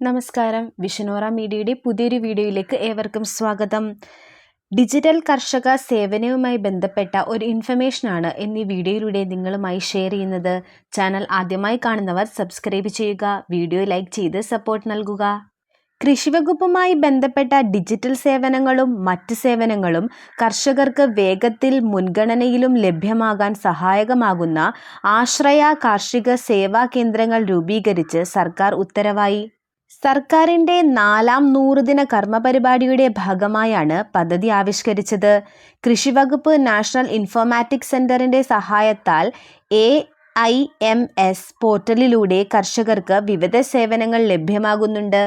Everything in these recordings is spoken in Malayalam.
നമസ്കാരം. വിഷ്ണോറ മീഡിയയുടെ പുതിയൊരു വീഡിയോയിലേക്ക് ഏവർക്കും സ്വാഗതം. ഡിജിറ്റൽ കർഷക സേവനവുമായി ബന്ധപ്പെട്ട ഒരു ഇൻഫർമേഷനാണ് എന്നീ വീഡിയോയിലൂടെ നിങ്ങളുമായി ഷെയർ ചെയ്യുന്നത്. ചാനൽ ആദ്യമായി കാണുന്നവർ സബ്സ്ക്രൈബ് ചെയ്യുക വീഡിയോ ലൈക്ക് ചെയ്ത് സപ്പോർട്ട് നൽകുക. കൃഷിവകുപ്പുമായി ബന്ധപ്പെട്ട ഡിജിറ്റൽ സേവനങ്ങളും മറ്റ് സേവനങ്ങളും കർഷകർക്ക് വേഗത്തിൽ മുൻഗണനയിലും ലഭ്യമാകാൻ സഹായകമാകുന്ന ആശ്രയ കാർഷിക സേവാ കേന്ദ്രങ്ങൾ രൂപീകരിച്ച് സർക്കാർ ഉത്തരവായി. സർക്കാരിന്റെ നാലാം നൂറുദിന കർമ്മപരിപാടിയുടെ ഭാഗമായാണ് പദ്ധതി ആവിഷ്കരിച്ചത്. കൃഷിവകുപ്പ് നാഷണൽ ഇൻഫോർമാറ്റിക്സ് സെന്ററിന്റെ സഹായത്താൽ എ ഐ എം എസ് പോർട്ടലിലൂടെ കർഷകർക്ക് വിവിധ സേവനങ്ങൾ ലഭ്യമാകുന്നുണ്ട്.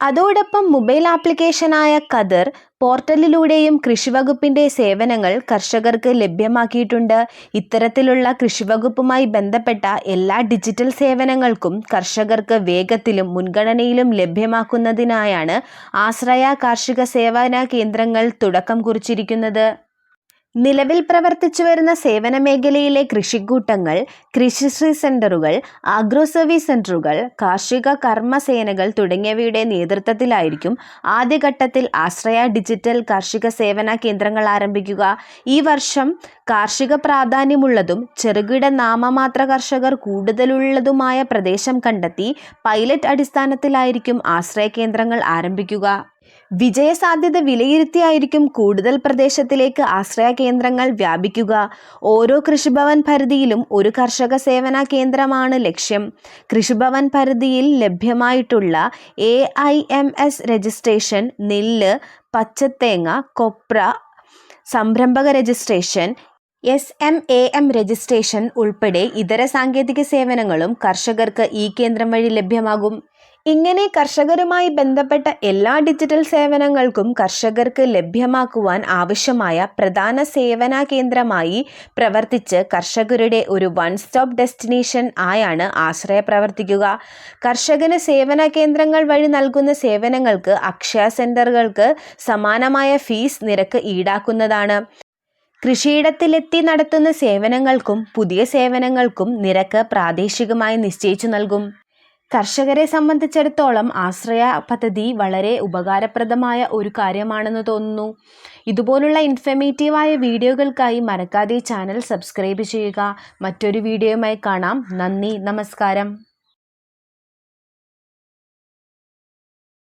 അതോടൊപ്പം മൊബൈൽ ആപ്ലിക്കേഷനായ കതിർ പോർട്ടലിലൂടെയും കൃഷിവകുപ്പിന്റെ സേവനങ്ങൾ കർഷകർക്ക് ലഭ്യമാക്കിയിട്ടുണ്ട്. ഇത്തരത്തിലുള്ള കൃഷിവകുപ്പുമായി ബന്ധപ്പെട്ട എല്ലാ ഡിജിറ്റൽ സേവനങ്ങൾക്കും കർഷകർക്ക് വേഗത്തിലും മുൻഗണനയിലും ലഭ്യമാക്കുന്നതിനായാണ് ആശ്രയ കാർഷിക സേവന കേന്ദ്രങ്ങൾ തുടക്കം കുറിച്ചിരിക്കുന്നത്. നിലവിൽ പ്രവർത്തിച്ചു വരുന്ന സേവന മേഖലയിലെ കൃഷിക്കൂട്ടങ്ങൾ കൃഷിശ്രീ സെന്ററുകൾ ആഗ്രോ സർവീസ് സെന്ററുകൾ കാർഷിക കർമ്മസേനകൾ തുടങ്ങിയവയുടെ നേതൃത്വത്തിലായിരിക്കും ആദ്യഘട്ടത്തിൽ ആശ്രയ ഡിജിറ്റൽ കാർഷിക സേവന കേന്ദ്രങ്ങൾ ആരംഭിക്കുക. ഈ വർഷം കാർഷിക പ്രാധാന്യമുള്ളതും ചെറുകിട നാമമാത്ര കർഷകർ കൂടുതലുള്ളതുമായ പ്രദേശം കണ്ടെത്തി പൈലറ്റ് അടിസ്ഥാനത്തിലായിരിക്കും ആശ്രയ കേന്ദ്രങ്ങൾ ആരംഭിക്കുക. വിജയസാധ്യത വിലയിരുത്തിയായിരിക്കും കൂടുതൽ പ്രദേശത്തിലേക്ക് ആശ്രയ കേന്ദ്രങ്ങൾ വ്യാപിക്കുക. ഓരോ കൃഷിഭവൻ പരിധിയിലും ഒരു കർഷക സേവന കേന്ദ്രമാണ് ലക്ഷ്യം. കൃഷിഭവൻ പരിധിയിൽ ലഭ്യമായിട്ടുള്ള A I M S registration നെല്ല് പച്ചത്തേങ്ങ കൊപ്ര സംരംഭക registration S M A M registration ഉൾപ്പെടെ ഇതര സാങ്കേതിക സേവനങ്ങളും കർഷകർക്ക് ഈ കേന്ദ്രം വഴി ലഭ്യമാകും. ഇങ്ങനെ കർഷകരുമായി ബന്ധപ്പെട്ട എല്ലാ ഡിജിറ്റൽ സേവനങ്ങൾക്കും കർഷകർക്ക് ലഭ്യമാക്കുവാൻ ആവശ്യമായ പ്രധാന സേവന കേന്ദ്രമായി പ്രവർത്തിച്ച് കർഷകരുടെ ഒരു വൺ സ്റ്റോപ്പ് ഡെസ്റ്റിനേഷൻ ആയാണ് ആശ്രയ പ്രവർത്തിക്കുക. കർഷകന് സേവന കേന്ദ്രങ്ങൾ വഴി നൽകുന്ന സേവനങ്ങൾക്ക് അക്ഷയ സെന്ററുകൾക്ക് സമാനമായ ഫീസ് നിരക്ക് ഈടാക്കുന്നതാണ്. കൃഷിയിടത്തിലെത്തി നടത്തുന്ന സേവനങ്ങൾക്കും പുതിയ സേവനങ്ങൾക്കും നിരക്ക് പ്രാദേശികമായി നിശ്ചയിച്ചു നൽകും. കർഷകരെ സംബന്ധിച്ചിടത്തോളം ആശ്രയ പദ്ധതി വളരെ ഉപകാരപ്രദമായ ഒരു കാര്യമാണെന്ന് തോന്നുന്നു. ഇതുപോലുള്ള ഇൻഫർമേറ്റീവായ വീഡിയോകൾക്കായി മറക്കാതെ ചാനൽ സബ്സ്ക്രൈബ് ചെയ്യുക. മറ്റൊരു വീഡിയോയുമായി കാണാം. നന്ദി നമസ്കാരം.